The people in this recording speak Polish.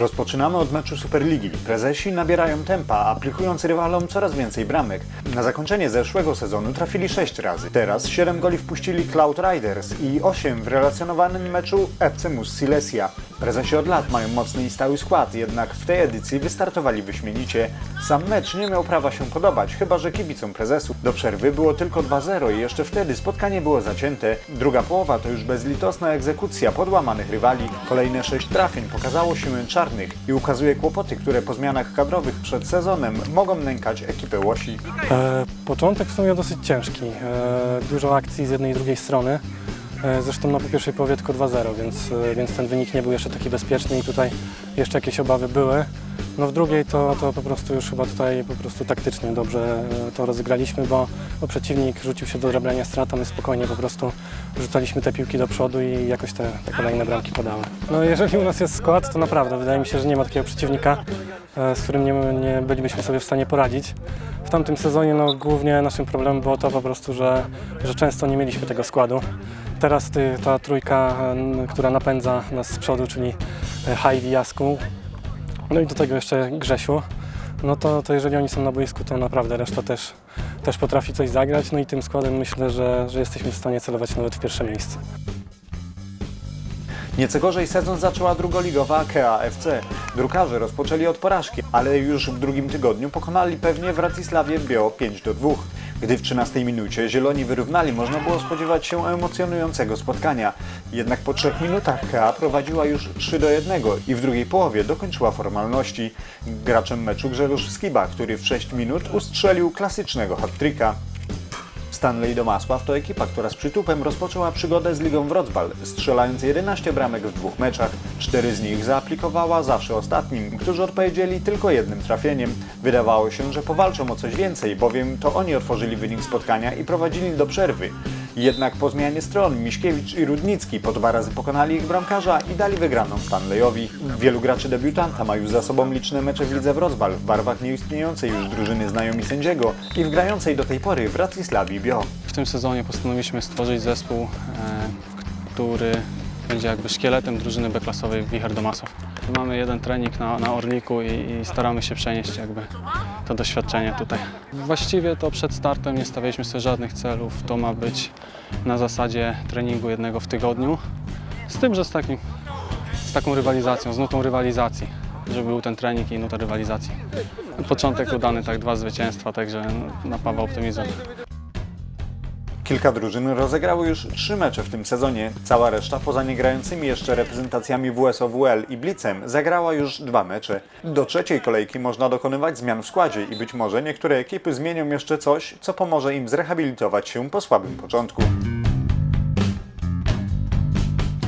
Rozpoczynamy od meczu Superligi. Prezesi nabierają tempa, aplikując rywalom coraz więcej bramek. Na zakończenie zeszłego sezonu trafili 6 razy. Teraz 7 goli wpuścili Cloud Riders i 8 w relacjonowanym meczu FC Mus Silesia. Prezesi od lat mają mocny i stały skład, jednak w tej edycji wystartowali wyśmienicie. Sam mecz nie miał prawa się podobać, chyba że kibicom prezesu. Do przerwy było tylko 2-0 i jeszcze wtedy spotkanie było zacięte. Druga połowa to już bezlitosna egzekucja podłamanych rywali. Kolejne 6 trafień pokazało się czarnych i ukazuje kłopoty, które po zmianach kadrowych przed sezonem mogą nękać ekipę Łosi. E, początek w sumie dosyć ciężki. E, dużo akcji z jednej i drugiej strony. E, zresztą no, po pierwszej połowie tylko 2-0, więc, e, więc ten wynik nie był jeszcze taki bezpieczny i tutaj jeszcze jakieś obawy były. No w drugiej to, to po prostu już chyba tutaj po prostu taktycznie dobrze e, to rozegraliśmy, bo, bo przeciwnik rzucił się do odrabiania strat, my spokojnie po prostu rzucaliśmy te piłki do przodu i jakoś te, te kolejne bramki podały. No jeżeli u nas jest skład, to naprawdę wydaje mi się, że nie ma takiego przeciwnika, z którym nie, nie bylibyśmy sobie w stanie poradzić. W tamtym sezonie no, głównie naszym problemem było to po prostu, że, że często nie mieliśmy tego składu. Teraz ty, ta trójka, która napędza nas z przodu, czyli e, Hajwi, Jasku, no i do tego jeszcze Grzesiu, no to, to jeżeli oni są na boisku, to naprawdę reszta też, też potrafi coś zagrać. No i tym składem myślę, że, że jesteśmy w stanie celować nawet w pierwsze miejsce. Nieco gorzej sezon zaczęła drugoligowa Akea FC. Drukarze rozpoczęli od porażki, ale już w drugim tygodniu pokonali pewnie w Ratisławie Bio 5 do 2. Gdy w 13 minucie Zieloni wyrównali, można było spodziewać się emocjonującego spotkania. Jednak po trzech minutach Kea prowadziła już 3 do 1 i w drugiej połowie dokończyła formalności. Graczem meczu Grzegorz Skiba, który w 6 minut ustrzelił klasycznego hat-tricka. Stanley Domasław to ekipa, która z przytupem rozpoczęła przygodę z Ligą Wrocław, strzelając 11 bramek w dwóch meczach. Cztery z nich zaaplikowała zawsze ostatnim, którzy odpowiedzieli tylko jednym trafieniem. Wydawało się, że powalczą o coś więcej, bowiem to oni otworzyli wynik spotkania i prowadzili do przerwy. Jednak po zmianie stron Miśkiewicz i Rudnicki po dwa razy pokonali ich bramkarza i dali wygraną Stanleyowi. Wielu graczy debiutanta ma już za sobą liczne mecze w Lidze Wrocław w barwach nieistniejącej już drużyny znajomi sędziego i w grającej do tej pory w Ratisławie Bio. W tym sezonie postanowiliśmy stworzyć zespół, e, który będzie jakby szkieletem drużyny B-klasowej Wicher Domasów. Mamy jeden trening na, na i, i staramy się przenieść jakby to doświadczenie tutaj. Właściwie to przed startem nie stawialiśmy sobie żadnych celów. To ma być na zasadzie treningu jednego w tygodniu. Z tym, że z, takim, z taką rywalizacją, z nutą rywalizacji, żeby był ten trening i nuta rywalizacji. Początek udany, tak dwa zwycięstwa, także napawa optymizmem. Kilka drużyn rozegrało już trzy mecze w tym sezonie. Cała reszta, poza niegrającymi jeszcze reprezentacjami WSOWL i Blitzem, zagrała już dwa mecze. Do trzeciej kolejki można dokonywać zmian w składzie i być może niektóre ekipy zmienią jeszcze coś, co pomoże im zrehabilitować się po słabym początku.